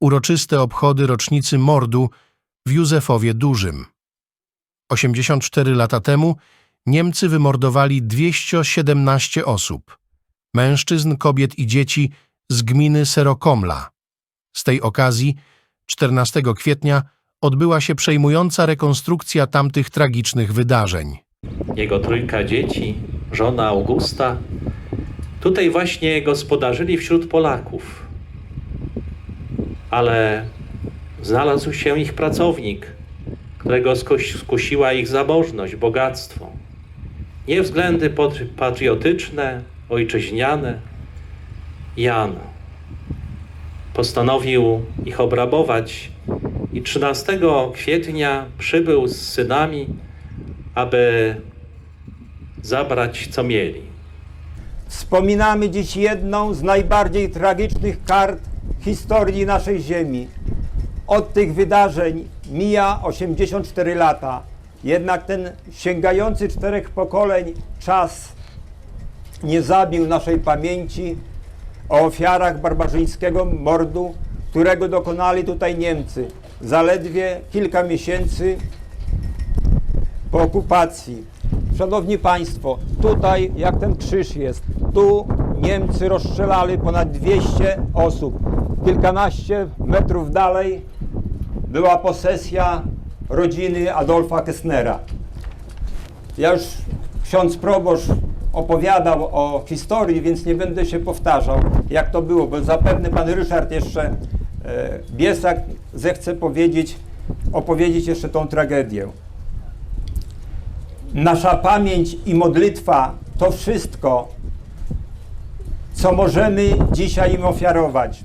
uroczyste obchody rocznicy mordu w Józefowie Dużym. 84 lata temu Niemcy wymordowali 217 osób, mężczyzn, kobiet i dzieci z gminy Serokomla. Z tej okazji 14 kwietnia odbyła się przejmująca rekonstrukcja tamtych tragicznych wydarzeń. jego trójka dzieci, żona Augusta, tutaj właśnie gospodarzyli wśród Polaków. Ale znalazł się ich pracownik, którego skusiła ich zamożność, bogactwo. Nie względy patri- patriotyczne, ojczyźniane. Jan postanowił ich obrabować i 13 kwietnia przybył z synami, aby zabrać co mieli. Wspominamy dziś jedną z najbardziej tragicznych kart historii naszej ziemi. Od tych wydarzeń mija 84 lata. Jednak ten sięgający czterech pokoleń czas nie zabił naszej pamięci o ofiarach barbarzyńskiego mordu, którego dokonali tutaj Niemcy zaledwie kilka miesięcy po okupacji. Szanowni Państwo, tutaj jak ten krzyż jest, tu Niemcy rozstrzelali ponad 200 osób. Kilkanaście metrów dalej była posesja rodziny Adolfa Kessnera. Ja już ksiądz proboszcz opowiadał o historii, więc nie będę się powtarzał, jak to było, bo zapewne pan Ryszard jeszcze e, Biesak zechce powiedzieć, opowiedzieć jeszcze tą tragedię. Nasza pamięć i modlitwa to wszystko, co możemy dzisiaj im ofiarować.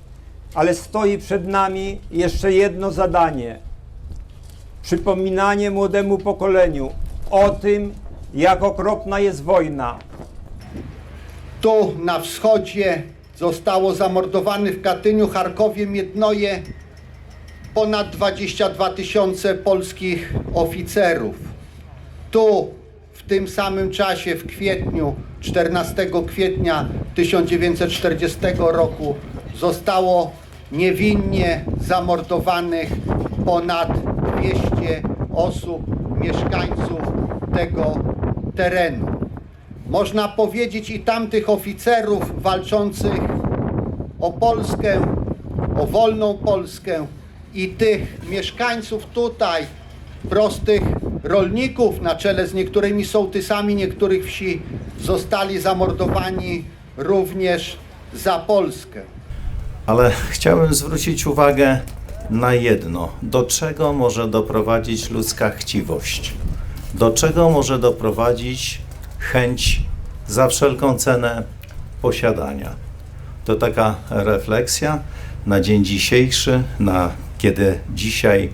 Ale stoi przed nami jeszcze jedno zadanie. Przypominanie młodemu pokoleniu o tym, jak okropna jest wojna, Tu na wschodzie zostało zamordowanych w Katyniu, Charkowie, Miednoje ponad 22 tysiące polskich oficerów. Tu w tym samym czasie, w kwietniu, 14 kwietnia 1940 roku zostało niewinnie zamordowanych ponad 200 osób, mieszkańców tego terenu. Można powiedzieć i tamtych oficerów walczących o Polskę, o wolną Polskę i tych mieszkańców tutaj, prostych rolników na czele z niektórymi sołtysami niektórych wsi, zostali zamordowani również za Polskę. Ale chciałbym zwrócić uwagę na jedno. Do czego może doprowadzić ludzka chciwość? Do czego może doprowadzić chęć za wszelką cenę posiadania? To taka refleksja na dzień dzisiejszy, na kiedy dzisiaj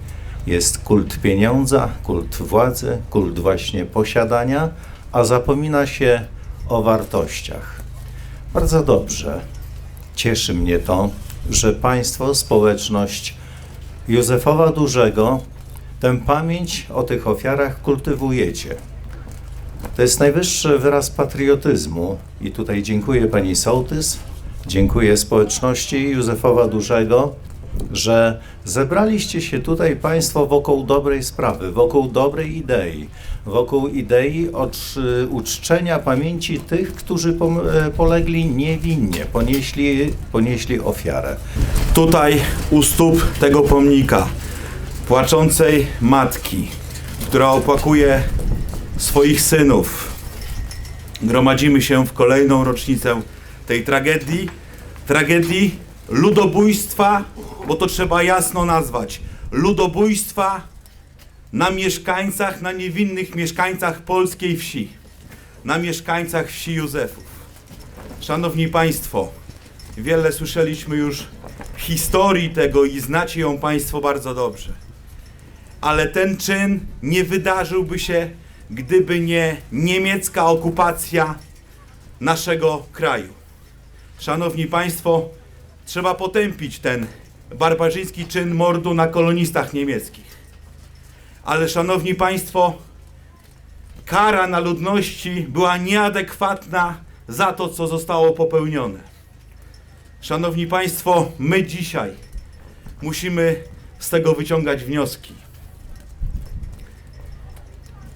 jest kult pieniądza, kult władzy, kult właśnie posiadania, a zapomina się o wartościach. Bardzo dobrze. Cieszy mnie to, że Państwo, społeczność Józefowa Dużego, tę pamięć o tych ofiarach kultywujecie. To jest najwyższy wyraz patriotyzmu i tutaj dziękuję Pani Sołtys, dziękuję społeczności Józefowa Dużego, że zebraliście się tutaj Państwo wokół dobrej sprawy, wokół dobrej idei, wokół idei ocz, uczczenia pamięci tych, którzy e, polegli niewinnie, ponieśli, ponieśli ofiarę. Tutaj u stóp tego pomnika płaczącej matki, która opłakuje swoich synów. Gromadzimy się w kolejną rocznicę tej tragedii, tragedii ludobójstwa, bo to trzeba jasno nazwać, ludobójstwa na mieszkańcach, na niewinnych mieszkańcach polskiej wsi, na mieszkańcach wsi Józefów. Szanowni Państwo, wiele słyszeliśmy już historii tego i znacie ją Państwo bardzo dobrze. Ale ten czyn nie wydarzyłby się, gdyby nie niemiecka okupacja naszego kraju. Szanowni Państwo, trzeba potępić ten barbarzyński czyn mordu na kolonistach niemieckich. Ale Szanowni Państwo, kara na ludności była nieadekwatna za to, co zostało popełnione. Szanowni Państwo, my dzisiaj musimy z tego wyciągać wnioski.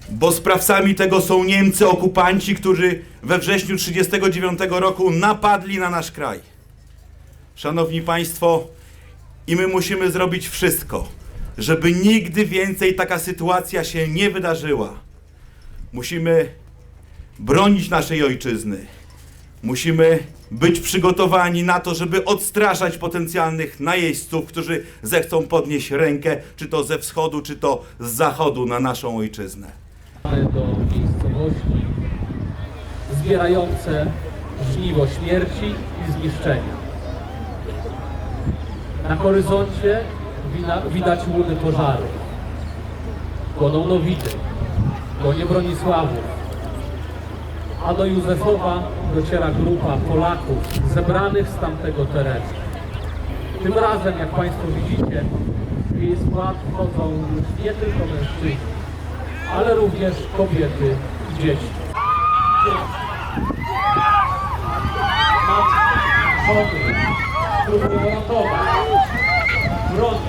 Bo sprawcami tego są Niemcy, okupanci, którzy we wrześniu 1939 roku napadli na nasz kraj. Szanowni Państwo, i my musimy zrobić wszystko, żeby nigdy więcej taka sytuacja się nie wydarzyła. Musimy bronić naszej ojczyzny. Musimy być przygotowani na to, żeby odstraszać potencjalnych najeźdźców, którzy zechcą podnieść rękę, czy to ze wschodu, czy to z zachodu na naszą ojczyznę. do miejscowości zbierające żniwo śmierci i zniszczenia. Na horyzoncie widać łuny pożarów. Płoną Nowidy, płonie Bronisławów, a do Józefowa dociera grupa Polaków zebranych z tamtego terenu. Tym razem, jak Państwo widzicie, w jej skład wchodzą już nie tylko mężczyźni, ale również kobiety i dzieci. Próbują ratować, bronić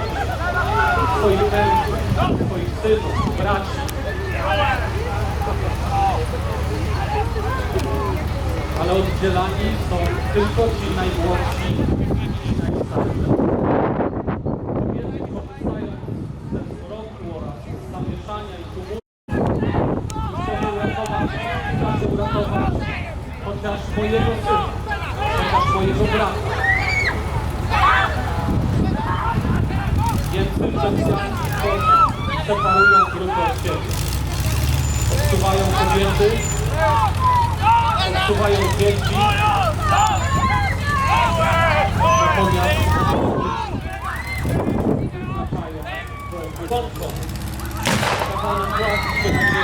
swoich mężów, swoich synów, braci. Ale oddzielani są tylko ci najmłodsi i najstarsi. Kobiety korzystając ze wzroku oraz zamieszania i tumultu chcą uratować, chcą uratować chociaż mojego syna, chociaż mojego brata. Niemcy w ten sam sposób separują grupy od siebie. Odsuwają kobiety, odsuwają dzieci, natomiast wyznaczają wątką, zakazaną płaszcz przed dzieci.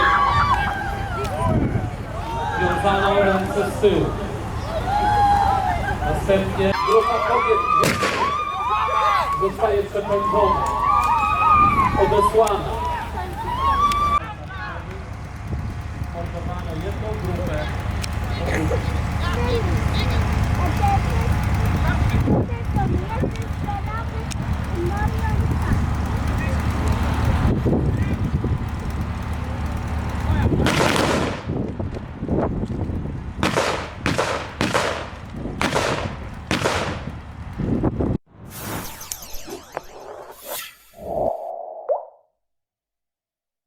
Wiązano ręce z tyłu. Następnie grupa kobiet zostaje przepędzona, obesłana.